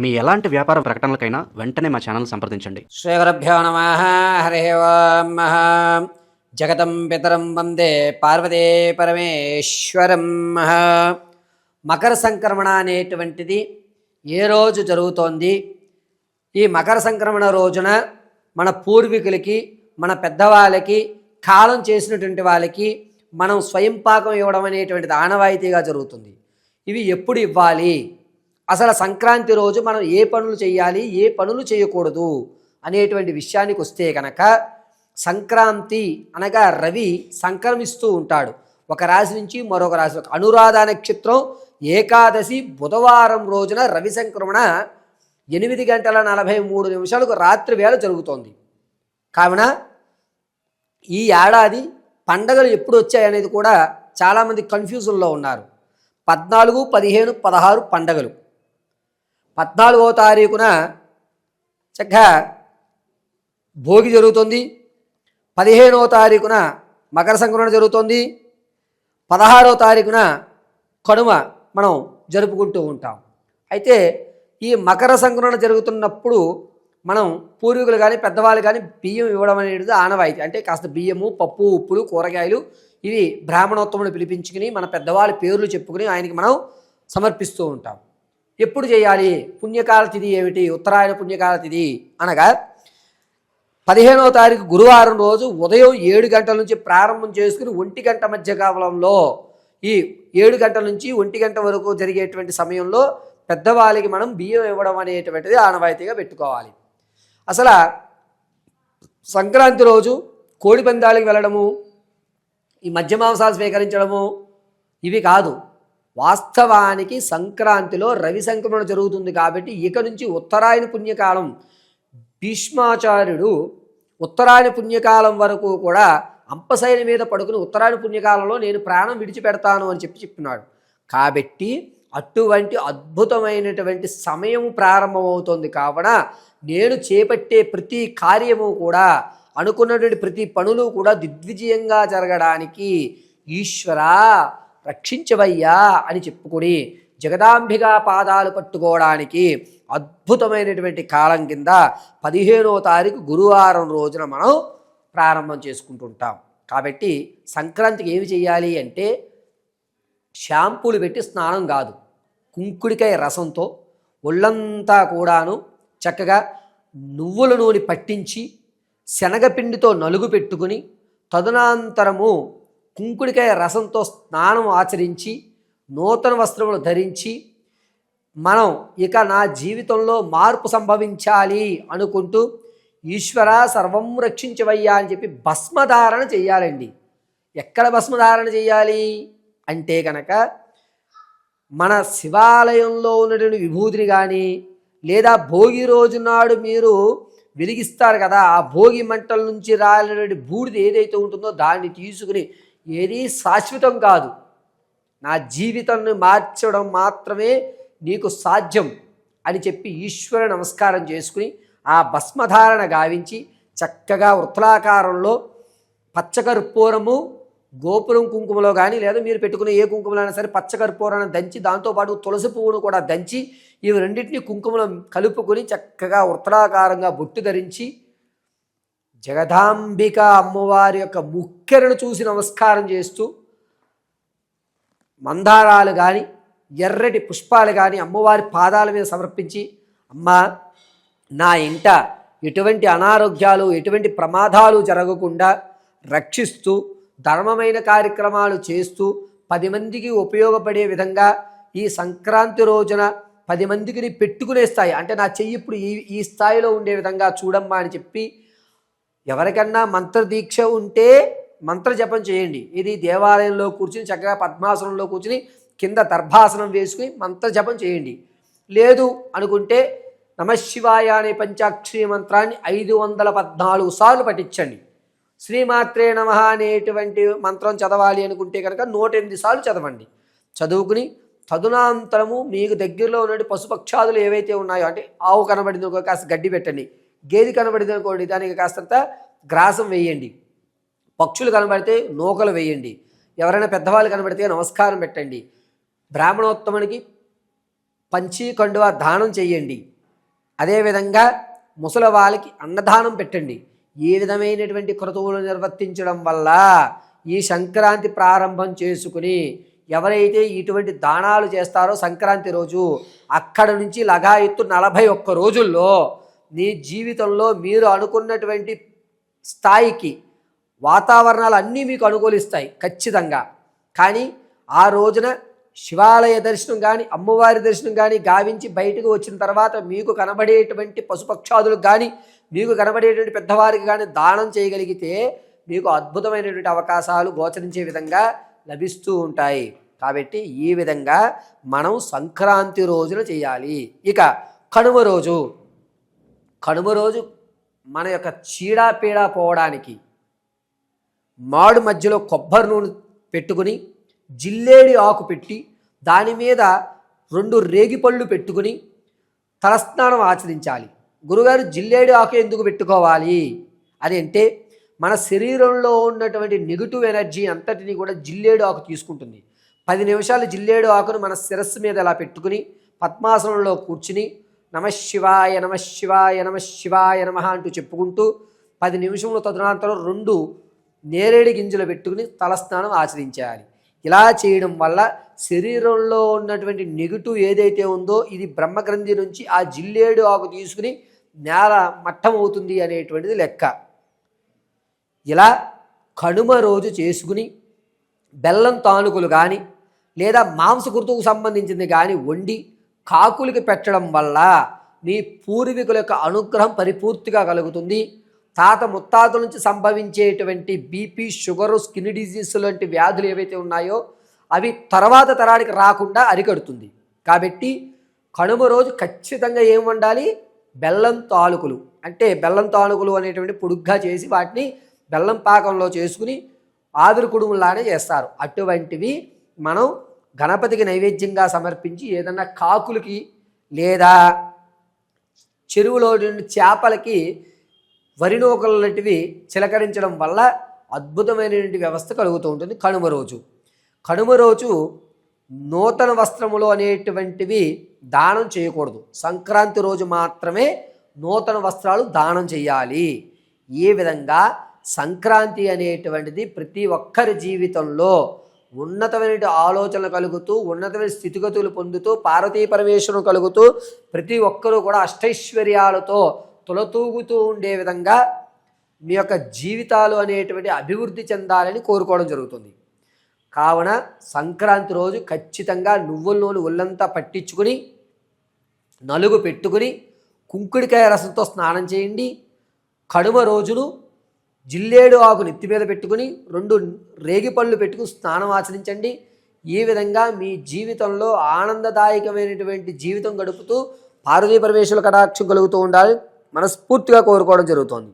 మీ ఎలాంటి వ్యాపార ప్రకటనలకైనా వెంటనే మా ఛానల్ సంప్రదించండి. శ్రీగురుభ్యో నమ హరి ఓం జగతం పితరం వందే పార్వతే పరమేశ్వరం మకర సంక్రమణ అనేటువంటిది ఏ రోజు జరుగుతోంది? ఈ మకర సంక్రమణ రోజున మన పూర్వీకులకి మన పెద్దవాళ్ళకి కాలం చేసినటువంటి వాళ్ళకి మనం స్వయం పాకం ఇవ్వడం అనేటువంటిది ఆనవాయితీగా జరుగుతుంది. ఇవి ఎప్పుడు ఇవ్వాలి? అసలు సంక్రాంతి రోజు మనం ఏ పనులు చేయాలి ఏ పనులు చేయకూడదు అనేటువంటి విషయానికి వస్తే కనుక సంక్రాంతి అనగా రవి సంక్రమిస్తూ ఉంటాడు. ఒక రాశి నుంచి మరొక రాశి అనురాధ నక్షత్రం ఏకాదశి బుధవారం రోజున రవి సంక్రమణ ఎనిమిది గంటల నలభై మూడు నిమిషాలకు రాత్రి వేళ జరుగుతోంది. కావున ఈ ఏడాది పండగలు ఎప్పుడు వచ్చాయనేది కూడా చాలామంది కన్ఫ్యూజన్లో ఉన్నారు. పద్నాలుగు పదిహేను పదహారు పండగలు. పద్నాలుగో తారీఖున చక్కగా భోగి జరుగుతుంది. పదిహేనవ తారీఖున మకర సంక్రమణ జరుగుతుంది. పదహారవ తారీఖున కనుమ మనం జరుపుకుంటూ ఉంటాం. అయితే ఈ మకర సంక్రమణ జరుగుతున్నప్పుడు మనం పూర్వీకులు కానీ పెద్దవాళ్ళు కానీ బియ్యం ఇవ్వడం అనేది ఆనవాయితీ. అంటే కాస్త బియ్యము పప్పు ఉప్పులు కూరగాయలు ఇవి బ్రాహ్మణోత్తముడు పిలిపించుకుని మన పెద్దవాళ్ళ పేర్లు చెప్పుకుని ఆయనకి మనం సమర్పిస్తూ ఉంటాం. ఎప్పుడు చేయాలి? పుణ్యకాల తిథి ఏమిటి? ఉత్తరాయణ పుణ్యకాల తిథి అనగా పదిహేనవ తారీఖు గురువారం రోజు ఉదయం ఏడు గంటల నుంచి ప్రారంభం చేసుకుని ఒంటి గంట మధ్య కాలంలో ఈ ఏడు గంటల నుంచి ఒంటి గంట వరకు జరిగేటువంటి సమయంలో పెద్దవాళ్ళకి మనం బియ్యం ఇవ్వడం అనేటువంటిది ఆనవాయితీగా పెట్టుకోవాలి. అసలు సంక్రాంతి రోజు కోడి పందాలకు వెళ్ళడము ఈ మధ్య మాంసాలు స్వీకరించడము ఇవి కాదు. వాస్తవానికి సంక్రాంతిలో రవి సంక్రమణ జరుగుతుంది కాబట్టి ఇక నుంచి ఉత్తరాయణ పుణ్యకాలం. భీష్మాచార్యుడు ఉత్తరాయణ పుణ్యకాలం వరకు కూడా అంపశైల మీద పడుకుని ఉత్తరాయణ పుణ్యకాలంలో నేను ప్రాణం విడిచిపెడతాను అని చెప్పి చెప్తున్నాడు కాబట్టి అటువంటి అద్భుతమైనటువంటి సమయం ప్రారంభమవుతోంది కావున నేను చేపట్టే ప్రతి కార్యము కూడా అనుకున్నటువంటి ప్రతి పనులు కూడా దిగ్విజయంగా జరగడానికి ఈశ్వరా రక్షించవయ్యా అని చెప్పుకొని జగదాంబిగా పాదాలు పట్టుకోవడానికి అద్భుతమైనటువంటి కాలం కింద పదిహేనో తారీఖు గురువారం రోజున మనం ప్రారంభం చేసుకుంటుంటాం. కాబట్టి సంక్రాంతికి ఏమి చేయాలి అంటే షాంపూలు పెట్టి స్నానం కాదు కుంకుడికాయ రసంతో ఒళ్ళంతా కూడాను చక్కగా నువ్వుల నూనె పట్టించి శనగపిండితో నలుగు పెట్టుకుని తదనంతరము కుంకుడికాయ రసంతో స్నానం ఆచరించి నూతన వస్త్రములు ధరించి మనం ఇక నా జీవితంలో మార్పు సంభవించాలి అనుకుంటూ ఈశ్వర సర్వం రక్షించవయ్యా అని చెప్పి భస్మధారణ చేయాలండి ఎక్కడ భస్మధారణ చేయాలి అంటే కనుక మన శివాలయంలో ఉన్నటువంటి విభూతిని కానీ లేదా భోగి రోజు నాడు మీరు వెలిగిస్తారు కదా ఆ భోగి మంటల నుంచి రాలినటువంటి బూడిద ఏదైతే ఉంటుందో దాన్ని తీసుకుని ఏది శాశ్వతం కాదు. నా జీవితాన్ని మార్చడం మాత్రమే నీకు సాధ్యం అని చెప్పి ఈశ్వర నమస్కారం చేసుకుని ఆ భస్మధారణ గావించి చక్కగా వృత్తలాకారంలో పచ్చకర్పూరము గోపురం కుంకుమలో కానీ లేదా మీరు పెట్టుకునే ఏ కుంకుమలైనా సరే పచ్చకర్పూరాన్ని దంచి దాంతోపాటు తులసి పువ్వును కూడా దంచి ఇవి రెండింటిని కుంకుమలో కలుపుకొని చక్కగా వృత్తలాకారంగా బొట్టు ధరించి జగదాంబిక అమ్మవారి యొక్క ముక్కెరను చూసి నమస్కారం చేస్తూ మందారాలు కానీ ఎర్రటి పుష్పాలు కానీ అమ్మవారి పాదాల మీద సమర్పించి అమ్మా నా ఇంట ఎటువంటి అనారోగ్యాలు ఎటువంటి ప్రమాదాలు జరగకుండా రక్షిస్తూ ధర్మమైన కార్యక్రమాలు చేస్తూ పది మందికి ఉపయోగపడే విధంగా ఈ సంక్రాంతి రోజున పది మందికి పెట్టుకునే స్థాయి అంటే నా చెయ్యి ఇప్పుడు ఈ ఈ స్థాయిలో ఉండే విధంగా చూడమ్మా అని చెప్పి ఎవరికన్నా మంత్రదీక్ష ఉంటే మంత్ర జపం చేయండి. ఇది దేవాలయంలో కూర్చుని చక్కగా పద్మాసనంలో కూర్చుని కింద దర్భాసనం వేసుకుని మంత్ర జపం చేయండి. లేదు అనుకుంటే నమశివాయ అనే పంచాక్షరి మంత్రాన్ని ఐదు వందల పద్నాలుగు సార్లు పఠించండి. శ్రీమాత్రే నమ అనేటువంటి మంత్రం చదవాలి అనుకుంటే కనుక నూట ఎనిమిది సార్లు చదవండి. చదువుకుని తదునాంతరము మీకు దగ్గరలో ఉన్నటువంటి పశుపక్షాదులు ఏవైతే ఉన్నాయో అంటే ఆవు కనబడింది ఒక కాస్త గడ్డి పెట్టండి. గేది కనబడింది అనుకోండి దానికి కాస్తంత గ్రాసం వేయండి. పక్షులు కనబడితే నూకలు వేయండి. ఎవరైనా పెద్దవాళ్ళు కనబడితే నమస్కారం పెట్టండి. బ్రాహ్మణోత్తమునికి పంచి కండువా దానం చేయండి. అదేవిధంగా ముసలి వాళ్ళకి అన్నదానం పెట్టండి. ఏ విధమైనటువంటి క్రతువులు నిర్వర్తించడం వల్ల ఈ సంక్రాంతి ప్రారంభం చేసుకుని ఎవరైతే ఇటువంటి దానాలు చేస్తారో సంక్రాంతి రోజు అక్కడ నుంచి లగాయత్తు నలభై ఒక్క రోజుల్లో నీ జీవితంలో మీరు అనుకున్నటువంటి స్థాయికి వాతావరణాలు అన్నీ మీకు అనుకూలిస్తాయి ఖచ్చితంగా. కానీ ఆ రోజున శివాలయ దర్శనం కానీ అమ్మవారి దర్శనం కానీ గావించి బయటకు వచ్చిన తర్వాత మీకు కనబడేటువంటి పశుపక్షాదులకు కానీ మీకు కనబడేటువంటి పెద్దవారికి కానీ దానం చేయగలిగితే మీకు అద్భుతమైనటువంటి అవకాశాలు గోచరించే విధంగా లభిస్తూ ఉంటాయి. కాబట్టి ఈ విధంగా మనం సంక్రాంతి రోజున చేయాలి. ఇక కనుమ రోజు. కనుమ రోజు మన యొక్క చీడాపీడ పోవడానికి మాడు మధ్యలో కొబ్బరి నూనె పెట్టుకుని జిల్లేడి ఆకు పెట్టి దాని మీద రెండు రేగిపళ్ళు పెట్టుకుని తలస్నానం ఆచరించాలి. గురుగారు జిల్లేడి ఆకు ఎందుకు పెట్టుకోవాలి? అని అంటే మన శరీరంలో ఉన్నటువంటి నెగిటివ్ ఎనర్జీ అంతటిని కూడా జిల్లేడు ఆకు తీసుకుంటుంది. పది నిమిషాలు జిల్లేడు ఆకును మన శిరస్సు మీద ఇలా పెట్టుకుని పద్మాసనంలో కూర్చుని నమశివాయ నమశివాయ నమశివాయ నమ అంటూ చెప్పుకుంటూ పది నిమిషముల తదనంతరం రెండు నేరేడు గింజలు పెట్టుకుని తలస్నానం ఆచరించాలి. ఇలా చేయడం వల్ల శరీరంలో ఉన్నటువంటి నెగిటివ్ ఏదైతే ఉందో ఇది బ్రహ్మగ్రంథి నుంచి ఆ జిల్లేడు ఆకు తీసుకుని నేల మట్టమవుతుంది అనేటువంటిది లెక్క. ఇలా కనుమ రోజు చేసుకుని బెల్లం తానుకులు కానీ లేదా మాంసకృతువుకు సంబంధించింది కానీ వండి కాకులకి పెట్టడం వల్ల మీ పూర్వీకుల యొక్క అనుగ్రహం పరిపూర్తిగా కలుగుతుంది. తాత ముత్తాతల నుంచి సంభవించేటువంటి బీపీ షుగరు స్కిన్ డిజీస్ లాంటి వ్యాధులు ఏవైతే ఉన్నాయో అవి తర్వాత తరానికి రాకుండా అరికడుతుంది. కాబట్టి కనుమ రోజు ఖచ్చితంగా ఏం వండాలి? బెల్లం తాలుకులు. అంటే బెల్లం తాలుకులు అనేటువంటి పొడుగ్గా చేసి వాటిని బెల్లం పాకంలో చేసుకుని ఆవిరి కుడుములానే చేస్తారు. అటువంటివి మనం గణపతికి నైవేద్యంగా సమర్పించి ఏదన్నా కాకులకి లేదా చెరువులో చేపలకి వరి నూకలు లాంటివి చిలకరించడం వల్ల అద్భుతమైనటువంటి వ్యవస్థ కలుగుతూ ఉంటుంది. కనుమ రోజు. కనుమ రోజు నూతన వస్త్రములు అనేటువంటివి దానం చేయకూడదు. సంక్రాంతి రోజు మాత్రమే నూతన వస్త్రాలు దానం చేయాలి. ఈ విధంగా? సంక్రాంతి అనేటువంటిది ప్రతి ఒక్కరి జీవితంలో ఉన్నతమైన ఆలోచనలు కలుగుతూ ఉన్నతమైన స్థితిగతులు పొందుతూ పార్వతీ పరమేశ్వరం కలుగుతూ ప్రతి ఒక్కరూ కూడా అష్టైశ్వర్యాలతో తులతూగుతూ ఉండే విధంగా మీ యొక్క జీవితాలు అనేటువంటి అభివృద్ధి చెందాలని కోరుకోవడం జరుగుతుంది. కావున సంక్రాంతి రోజు ఖచ్చితంగా నువ్వుల నూనె ఒళ్ళంతా పట్టించుకుని నలుగు పెట్టుకుని కుంకుడికాయ రసంతో స్నానం చేయండి. కడుమ రోజును జిల్లేడు ఆకు నెత్తి మీద పెట్టుకుని రెండు రేగిపళ్ళు పెట్టుకుని స్నానం ఆచరించండి. ఈ విధంగా మీ జీవితంలో ఆనందదాయకమైనటువంటి జీవితం గడుపుతూ పార్వతీ పరమేశ్వరుల కటాక్షం కలుగుతూ ఉండాలి. మనస్ఫూర్తిగా కోరుకోవడం జరుగుతోంది.